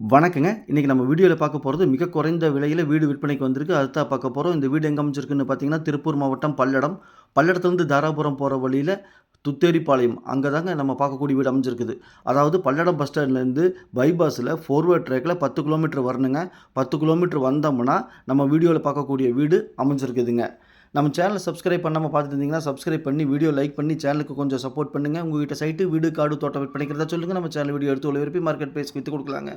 வணக்கங்க. இன்றைக்கி நம்ம வீடியோவில் பார்க்க போகிறது மிக குறைந்த விலையில் வீடு விற்பனைக்கு வந்திருக்கு. அதுதான் பார்க்க போகிறோம் இந்த வீடு எங்கே அமைஞ்சிருக்குன்னு பார்த்தீங்கன்னா, திருப்பூர் மாவட்டம் பல்லடம். பல்லடத்துலேருந்து தாராபுரம் போகிற வழியில் துத்தேரிப்பாளையம். அங்கே தாங்க நம்ம பார்க்கக்கூடிய வீடு அமைஞ்சிருக்குது. அதாவது பல்லடம் பஸ் ஸ்டாண்ட்லேருந்து பைபாஸில் ஃபோர்வேர்ட் ட்ரேக்கில் பத்து கிலோமீட்டர் வரணுங்க. 10 கிலோமீட்டர் வந்தோம்னா, நம்ம வீடியோவில் பார்க்கக்கூடிய வீடு அமைஞ்சிருக்குதுங்க. நம்ம சேனலை சப்ஸ்கிரைப் பண்ணாமல் பார்த்துட்டு இருந்தீங்கன்னா, சப்ஸ்கிரைப் பண்ணி, வீடியோ லைக் பண்ணி, சேனலுக்கு கொஞ்சம் சப்போர்ட் பண்ணுங்க. உங்ககிட்ட சைட்டு, வீடு, காடு, தோட்டம் விற்பனைக்கு சொல்லுங்கள் நம்ம சேனல் வீடியோ எடுத்து ஒளிபரப்பி மார்க்கெட் பிரைஸ்க்கு வித்து கொடுக்கலாங்க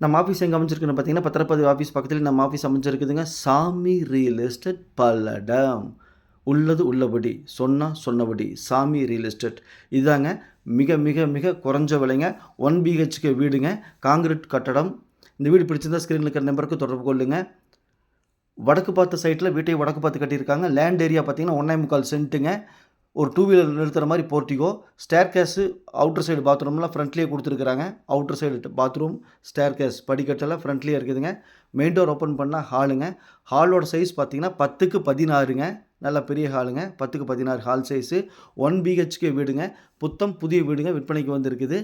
நம்ம ஆஃபீஸ் எங்கே அமைஞ்சிருக்குன்னு பார்த்தீங்கன்னா, பத்திரப்பதிவு ஆஃபீஸ் பக்கத்தில் நம்ம ஆஃபீஸ் அமைஞ்சிருக்குதுங்க. சாமி ரியல் எஸ்டேட் பல்லடம். உள்ளது உள்ளபடி, சொன்னால் சொன்னபடி. சாமி ரியல் எஸ்டேட். இதாங்க மிக மிக மிக குறைஞ்ச விலைங்க. ஒன் பிஹெச்கே வீடுங்க. கான்கிரீட் கட்டடம். இந்த வீடு பிடிச்சிருந்தா ஸ்க்ரீன்ல இருக்கிற நம்பருக்கு தொடர்பு கொள்ளுங்க. வடக்கு பார்த்த சைட்டில் வீட்டை வடக்கு பார்த்து கட்டியிருக்காங்க. லேண்ட் ஏரியா பார்த்தீங்கன்னா, 1 1/4 சென்ட்டுங்க. ஒரு டூ வீலர் நிறுத்துகிற மாதிரி portico staircase outer side பாத்ரூம்லாம் ஃப்ரண்ட்லேயே கொடுத்துருக்குறாங்க அவுட்டர் சைடு பாத்ரூம், ஸ்டேர்கேஸ் படிக்கட்டெல்லாம் ஃப்ரண்ட்லேயே இருக்குதுங்க. மெயின் டோர் ஓப்பன் பண்ணால் ஹாலுங்க. ஹாலோட சைஸ் பார்த்தீங்கன்னா, 10க்கு 16ங்க. நல்ல பெரிய ஹாலுங்க. 10க்கு 16 ஹால் சைஸு. ஒன் பிஹெச்கே வீடுங்க. புத்தம் புதிய வீடுங்க விற்பனைக்கு வந்திருக்குது.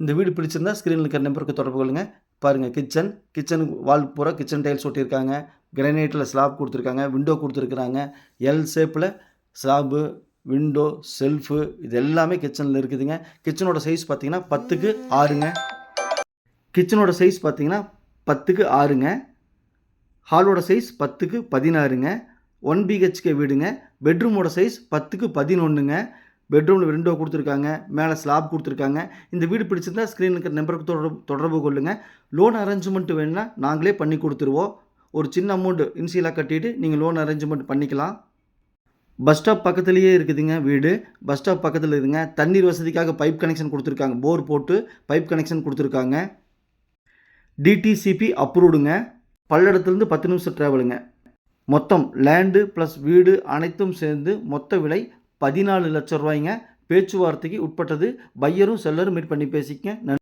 இந்த வீடு பிடிச்சிருந்தா ஸ்க்ரீனில் இருக்கிற நம்பருக்கு தொடர்பு கொள்ளுங்கள் பாருங்க கிச்சன். கிச்சன் வால் பூரா கிச்சன் டைல்ஸ் ஒட்டியிருக்காங்க. கிரனைட்டில் ஸ்லாப் கொடுத்துருக்காங்க விண்டோ கொடுத்துருக்குறாங்க எல் ஷேப்பில் ஸ்லாபு, விண்டோ, செல்ஃபு இது எல்லாமே கிச்சனில் இருக்குதுங்க. கிச்சனோட சைஸ் பார்த்தீங்கன்னா, 10க்கு 6ங்க. கிச்சனோட சைஸ் பார்த்தீங்கன்னா, 10க்கு 6ங்க. ஹாலோட சைஸ் 10க்கு 16ங்க. 1 பிஹெச்கே வீடுங்க. பெட்ரூமோட சைஸ் பத்துக்கு பதினொன்றுங்க பெட்ரூமில் விண்டோ கொடுத்துருக்காங்க மேலே ஸ்லாப் கொடுத்துருக்காங்க இந்த வீடு பிடிச்சிருந்தா ஸ்க்ரீனுக்கு இருக்கிற நம்பருக்கு தொடர்பு தொடர்பு கொள்ளுங்க. லோன் அரேஞ்ச்மெண்ட் வேணும்னா நாங்களே பண்ணி கொடுத்துருவோம் ஒரு சின்ன அமௌண்ட்டு இன்சியலாக கட்டிட்டு நீங்கள் லோன் அரேஞ்ச்மெண்ட் பண்ணிக்கலாம். பஸ் ஸ்டாப் பக்கத்திலேயே இருக்குதுங்க வீடு. பஸ் ஸ்டாப் பக்கத்தில் இருக்குதுங்க தண்ணீர் வசதிக்காக பைப் கனெக்ஷன் கொடுத்துருக்காங்க போர் போட்டு பைப் கனெக்ஷன் கொடுத்துருக்காங்க டிடிசிபி அப்ரூவ்டுங்க. பல்லடத்துலேருந்து 10 நிமிஷம் ட்ராவலுங்க மொத்தம் லேண்டு ப்ளஸ் வீடு அனைத்தும் சேர்ந்து மொத்த விலை பதினாலு லட்சம் ரூபாய்ங்க பேச்சுவார்த்தைக்கு உட்பட்டது. பையரும் செல்லரும் மீட் பண்ணி பேசிக்கங்க. நன்றி.